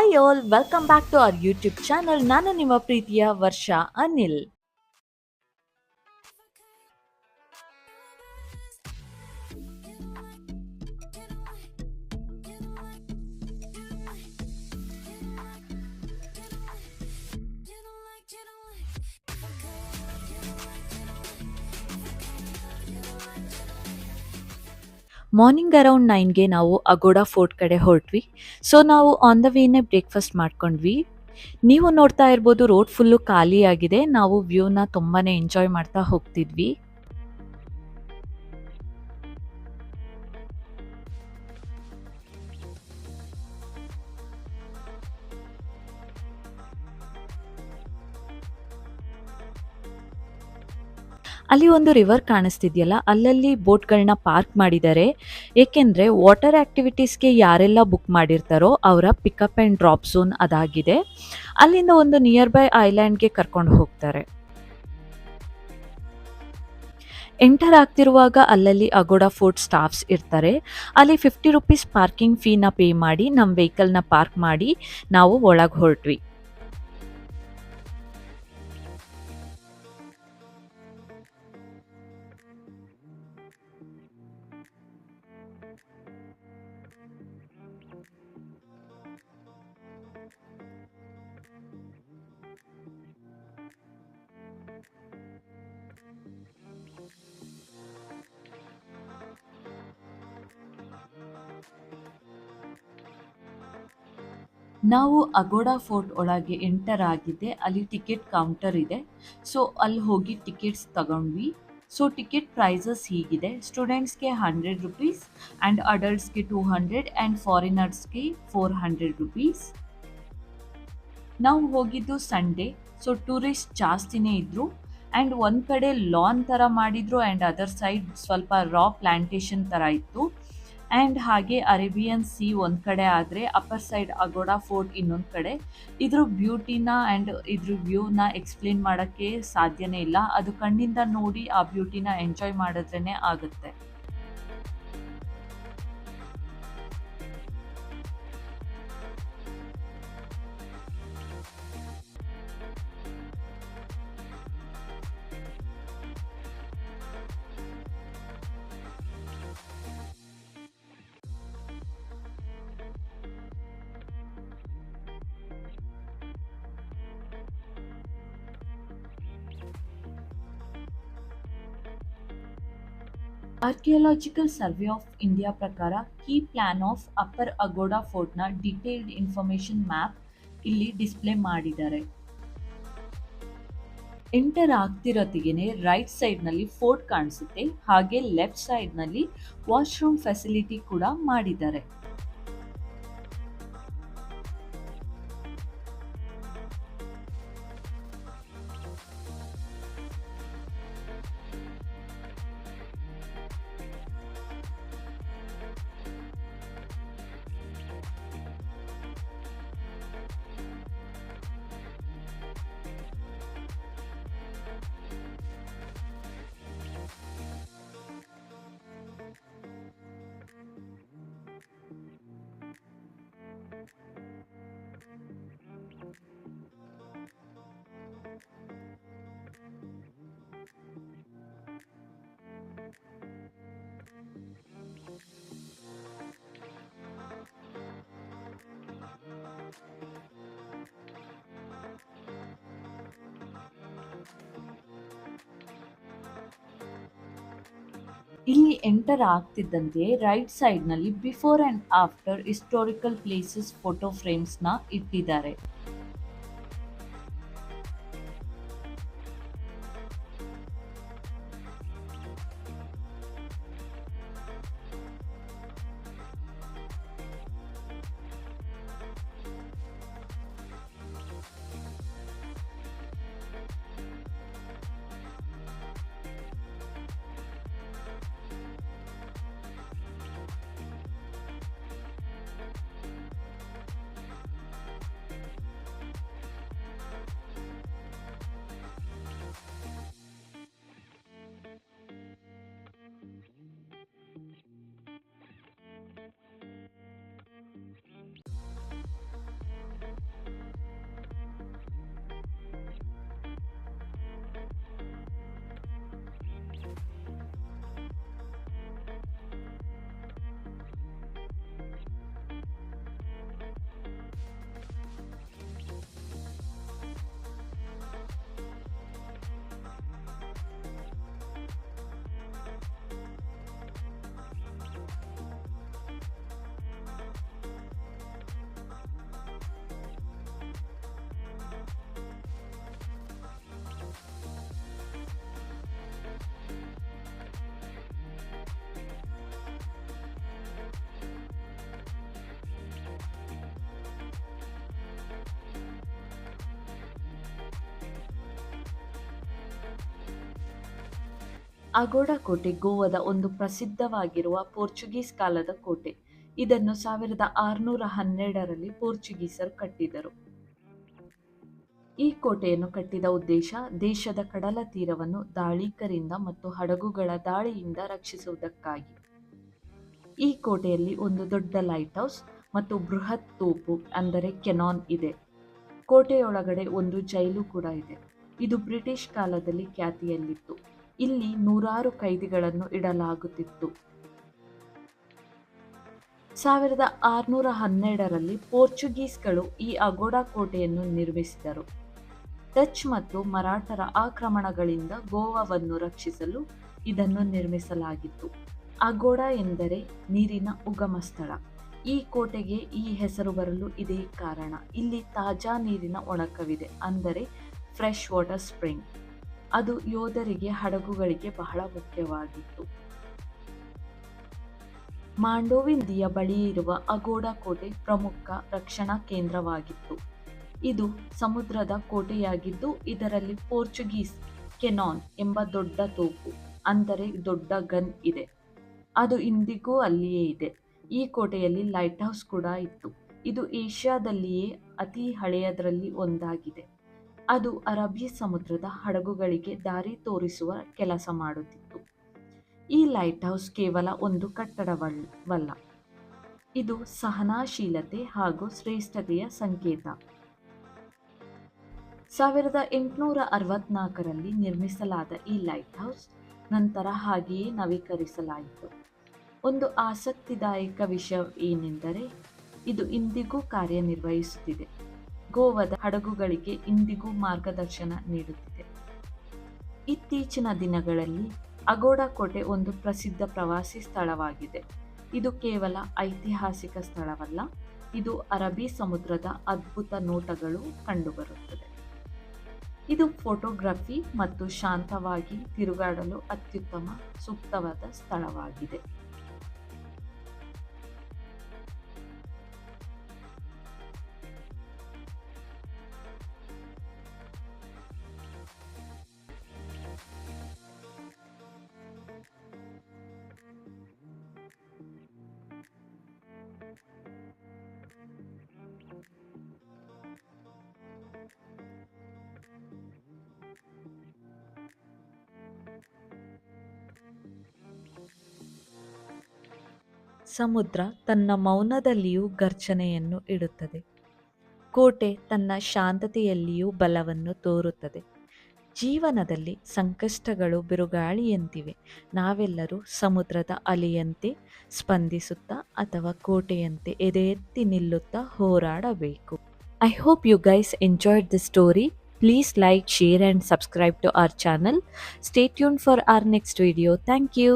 Hi all welcome back to our YouTube channel ನಾನು ನಿಮ್ಮ ಪ್ರೀತಿಯ ವರ್ಷ ಅನಿಲ್. ಮಾರ್ನಿಂಗ್ ಅರೌಂಡ್ ನೈನ್ಗೆ ನಾವು ಅಗೋಡಾ ಫೋರ್ಟ್ ಕಡೆ ಹೊರಟ್ವಿ. ಸೊ ನಾವು ಆನ್ ದ ವೇನೆ ಬ್ರೇಕ್ಫಾಸ್ಟ್ ಮಾಡ್ಕೊಂಡ್ವಿ. ನೀವು ನೋಡ್ತಾ ಇರ್ಬೋದು ರೋಡ್ ಫುಲ್ಲು ಖಾಲಿಯಾಗಿದೆ. ನಾವು ವ್ಯೂನ ತುಂಬಾ ಎಂಜಾಯ್ ಮಾಡ್ತಾ ಹೋಗ್ತಿದ್ವಿ. ಅಲ್ಲಿ ಒಂದು ರಿವರ್ ಕಾಣಿಸ್ತಿದೆಯಲ್ಲ, ಅಲ್ಲಲ್ಲಿ ಬೋಟ್ಗಳನ್ನ ಪಾರ್ಕ್ ಮಾಡಿದ್ದಾರೆ ಏಕೆಂದರೆ ವಾಟರ್ ಆ್ಯಕ್ಟಿವಿಟೀಸ್ಗೆ ಯಾರೆಲ್ಲ ಬುಕ್ ಮಾಡಿರ್ತಾರೋ ಅವರ ಪಿಕಪ್ ಆ್ಯಂಡ್ ಡ್ರಾಪ್ ಝೋನ್ ಅದಾಗಿದೆ. ಅಲ್ಲಿಂದ ಒಂದು ನಿಯರ್ ಬೈ ಐಲ್ಯಾಂಡ್ಗೆ ಕರ್ಕೊಂಡು ಹೋಗ್ತಾರೆ. ಎಂಟರ್ ಆಗ್ತಿರುವಾಗ ಅಲ್ಲಲ್ಲಿ ಅಗೋಡಾ ಫೋರ್ಟ್ ಸ್ಟಾಫ್ಸ್ ಇರ್ತಾರೆ. ಅಲ್ಲಿ ಫಿಫ್ಟಿ ರುಪೀಸ್ ಪಾರ್ಕಿಂಗ್ ಫೀನ ಪೇ ಮಾಡಿ ನಮ್ಮ ವೆಹಿಕಲ್ನ ಪಾರ್ಕ್ ಮಾಡಿ, ನಾವು ಒಳಗೆ ಹೊರಟ್ವಿ. ನಾವು ಅಗೋಡಾ ಫೋರ್ಟ್ ಒಳಗೆ ಎಂಟರ್ ಆಗಿದೆ. ಅಲ್ಲಿ ಟಿಕೆಟ್ ಕೌಂಟರ್ ಇದೆ. ಸೊ, ಅಲ್ಲಿ ಹೋಗಿ ಟಿಕೆಟ್ಸ್ ತಗೊಂಡ್ವಿ. ಸೊ, ಟಿಕೆಟ್ ಪ್ರೈಸಸ್ ಹೀಗಿದೆ. ಸ್ಟೂಡೆಂಟ್ಸ್ಗೆ ಹಂಡ್ರೆಡ್ ರುಪೀಸ್ ಆ್ಯಂಡ್ ಅಡಲ್ಟ್ಸ್ಗೆ ಟೂ ಹಂಡ್ರೆಡ್ ಆ್ಯಂಡ್ ಫಾರಿನರ್ಸ್ಗೆ ಫೋರ್ ಹಂಡ್ರೆಡ್ ರುಪೀಸ್. ನಾವು ಹೋಗಿದ್ದು ಸಂಡೇ. ಸೊ, ಟೂರಿಸ್ಟ್ ಜಾಸ್ತಿನೇ ಇದ್ದರು ಆ್ಯಂಡ್ ಒಂದು ಕಡೆ ಲಾನ್ ಥರ ಮಾಡಿದರು ಆ್ಯಂಡ್ ಅದರ್ ಸೈಡ್ ಸ್ವಲ್ಪ ರಾ ಪ್ಲ್ಯಾಂಟೇಷನ್ ಥರ ಇತ್ತು. ಆ್ಯಂಡ್ ಹಾಗೆ ಅರೇಬಿಯನ್ ಸಿ ಒಂದು ಕಡೆ ಆದರೆ ಅಪ್ಪರ್ ಸೈಡ್ ಅಗೋಡಾ ಫೋರ್ಟ್ ಇನ್ನೊಂದು ಕಡೆ. ಇದ್ರ ಬ್ಯೂಟಿನ ಆ್ಯಂಡ್ ಇದ್ರ ವ್ಯೂನ ಎಕ್ಸ್ಪ್ಲೇನ್ ಮಾಡೋಕ್ಕೆ ಸಾಧ್ಯನೇ ಇಲ್ಲ. ಅದು ಕಣ್ಣಿಂದ ನೋಡಿ ಆ ಬ್ಯೂಟಿನ ಎಂಜಾಯ್ ಮಾಡಿದ್ರೇ ಆಗುತ್ತೆ. ಆರ್ಕಿಯಾಲಜಿಕಲ್ ಸರ್ವೆ ಆಫ್ ಇಂಡಿಯಾ ಪ್ರಕಾರ key plan of upper Agoda ಫೋರ್ಟ್ನ detailed information map ಇಲ್ಲಿ ಡಿಸ್ಪ್ಲೇ ಮಾಡಿದ್ದಾರೆ. ಎಂಟರ್ ಆಗ್ತಿರೋತ್ತಿಗೆ ರೈಟ್ ಸೈಡ್ನಲ್ಲಿ ಫೋರ್ಟ್ ಕಾಣಿಸುತ್ತೆ, ಹಾಗೆ ಲೆಫ್ಟ್ ಸೈಡ್ನಲ್ಲಿ ವಾಶ್ರೂಮ್ ಫೆಸಿಲಿಟಿ ಕೂಡ ಮಾಡಿದ್ದಾರೆ. ಇಲ್ಲಿ ಎಂಟರ್ ಆಗ್ತಿದ್ದಂತೆ ರೈಟ್ ಸೈಡ್ನಲ್ಲಿ before and after historical places photo ಫ್ರೇಮ್ಸ್ನ ಇಟ್ಟಿದ್ದಾರೆ. ಅಗೋಡ ಕೋಟೆ ಗೋವಾದ ಒಂದು ಪ್ರಸಿದ್ಧವಾಗಿರುವ ಪೋರ್ಚುಗೀಸ್ ಕಾಲದ ಕೋಟೆ. ಇದನ್ನು ಸಾವಿರದ ಆರುನೂರ ಹನ್ನೆರಡರಲ್ಲಿ ಪೋರ್ಚುಗೀಸರು ಕಟ್ಟಿದರು. ಈ ಕೋಟೆಯನ್ನು ಕಟ್ಟಿದ ಉದ್ದೇಶ ದೇಶದ ಕಡಲ ತೀರವನ್ನು ದಾಳಿಕರಿಂದ ಮತ್ತು ಹಡಗುಗಳ ದಾಳಿಯಿಂದ ರಕ್ಷಿಸುವುದಕ್ಕಾಗಿ. ಈ ಕೋಟೆಯಲ್ಲಿ ಒಂದು ದೊಡ್ಡ ಲೈಟ್ ಹೌಸ್ ಮತ್ತು ಬೃಹತ್ ತೋಪು ಅಂದರೆ ಕೆನಾನ್ ಇದೆ. ಕೋಟೆಯೊಳಗಡೆ ಒಂದು ಜೈಲು ಕೂಡ ಇದೆ. ಇದು ಬ್ರಿಟಿಷ್ ಕಾಲದಲ್ಲಿ ಖ್ಯಾತಿಯಲ್ಲಿತ್ತು. ಇಲ್ಲಿ ನೂರಾರು ಕೈದಿಗಳನ್ನು ಇಡಲಾಗುತ್ತಿತ್ತು. ಸಾವಿರದ ಆರುನೂರ ಹನ್ನೆರಡರಲ್ಲಿ ಪೋರ್ಚುಗೀಸ್ಗಳು ಈ ಅಗೋಡಾ ಕೋಟೆಯನ್ನು ನಿರ್ಮಿಸಿದರು. ಡಚ್ ಮತ್ತು ಮರಾಠರ ಆಕ್ರಮಣಗಳಿಂದ ಗೋವಾವನ್ನು ರಕ್ಷಿಸಲು ಇದನ್ನು ನಿರ್ಮಿಸಲಾಗಿತ್ತು. ಅಗೋಡಾ ಎಂದರೆ ನೀರಿನ ಉಗಮ ಸ್ಥಳ. ಈ ಕೋಟೆಗೆ ಈ ಹೆಸರು ಬರಲು ಇದೇ ಕಾರಣ. ಇಲ್ಲಿ ತಾಜಾ ನೀರಿನ ಒಣಕವಿದೆ, ಅಂದರೆ ಫ್ರೆಶ್ ವಾಟರ್ ಸ್ಪ್ರಿಂಗ್. ಅದು ಯೋಧರಿಗೆ ಹಡಗುಗಳಿಗೆ ಬಹಳ ಮುಖ್ಯವಾಗಿತ್ತು. ಮಾಂಡೋವಿ ನದಿಯ ಬಳಿ ಇರುವ ಅಗೋಡ ಕೋಟೆ ಪ್ರಮುಖ ರಕ್ಷಣಾ ಕೇಂದ್ರವಾಗಿತ್ತು. ಇದು ಸಮುದ್ರದ ಕೋಟೆಯಾಗಿದ್ದು, ಇದರಲ್ಲಿ ಪೋರ್ಚುಗೀಸ್ ಕೆನಾನ್ ಎಂಬ ದೊಡ್ಡ ತೋಪು, ಅಂದರೆ ದೊಡ್ಡ ಗನ್ ಇದೆ. ಅದು ಇಂದಿಗೂ ಅಲ್ಲಿಯೇ ಇದೆ. ಈ ಕೋಟೆಯಲ್ಲಿ ಲೈಟ್ ಹೌಸ್ ಕೂಡ ಇತ್ತು. ಇದು ಏಷ್ಯಾದಲ್ಲಿಯೇ ಅತಿ ಹಳೆಯದರಲ್ಲಿ ಒಂದಾಗಿದೆ. ಅದು ಅರಬ್ಬಿ ಸಮುದ್ರದ ಹಡಗುಗಳಿಗೆ ದಾರಿ ತೋರಿಸುವ ಕೆಲಸ ಮಾಡುತ್ತಿತ್ತು. ಈ ಲೈಟ್ ಹೌಸ್ ಕೇವಲ ಒಂದು ಕಟ್ಟಡವಲ್ಲ. ಇದು ಸಹನಾಶೀಲತೆ ಹಾಗೂ ಶ್ರೇಷ್ಠತೆಯ ಸಂಕೇತ. ಸಾವಿರದ ಎಂಟುನೂರ ಅರವತ್ನಾಲ್ಕರಲ್ಲಿ ನಿರ್ಮಿಸಲಾದ ಈ ಲೈಟ್ ಹೌಸ್ ನಂತರ ಹಾಗೆಯೇ ನವೀಕರಿಸಲಾಯಿತು. ಒಂದು ಆಸಕ್ತಿದಾಯಕ ವಿಷಯ ಏನೆಂದರೆ ಇದು ಇಂದಿಗೂ ಕಾರ್ಯನಿರ್ವಹಿಸುತ್ತಿದೆ. ಗೋವಾದ ಹಡಗುಗಳಿಗೆ ಇಂದಿಗೂ ಮಾರ್ಗದರ್ಶನ ನೀಡುತ್ತಿದೆ. ಇತ್ತೀಚಿನ ದಿನಗಳಲ್ಲಿ ಅಗೋಡ ಕೋಟೆ ಒಂದು ಪ್ರಸಿದ್ಧ ಪ್ರವಾಸಿ ಸ್ಥಳವಾಗಿದೆ. ಇದು ಕೇವಲ ಐತಿಹಾಸಿಕ ಸ್ಥಳವಲ್ಲ, ಇದು ಅರಬಿ ಸಮುದ್ರದ ಅದ್ಭುತ ನೋಟಗಳು ಕಂಡುಬರುತ್ತದೆ. ಇದು ಫೋಟೋಗ್ರಫಿ ಮತ್ತು ಶಾಂತವಾಗಿ ತಿರುಗಾಡಲು ಅತ್ಯುತ್ತಮ, ಸೂಕ್ತವಾದ ಸ್ಥಳವಾಗಿದೆ. ಸಮುದ್ರ ತನ್ನ ಮೌನದಲ್ಲಿಯೂ ಗರ್ಜನೆಯನ್ನು ಇಡುತ್ತದೆ. ಕೋಟೆ ತನ್ನ ಶಾಂತತೆಯಲ್ಲಿಯೂ ಬಲವನ್ನು ತೋರುತ್ತದೆ. ಜೀವನದಲ್ಲಿ ಸಂಕಷ್ಟಗಳು ಬಿರುಗಾಳಿಯಂತಿವೆ. ನಾವೆಲ್ಲರೂ ಸಮುದ್ರದ ಅಲೆಯಂತೆ ಸ್ಪಂದಿಸುತ್ತಾ ಅಥವಾ ಕೋಟೆಯಂತೆ ಎದೆ ಎತ್ತಿ ನಿಲ್ಲುತ್ತಾ ಹೋರಾಡಬೇಕು. I hope you guys enjoyed the story please like share and subscribe to our channel stay tune for our next video thank you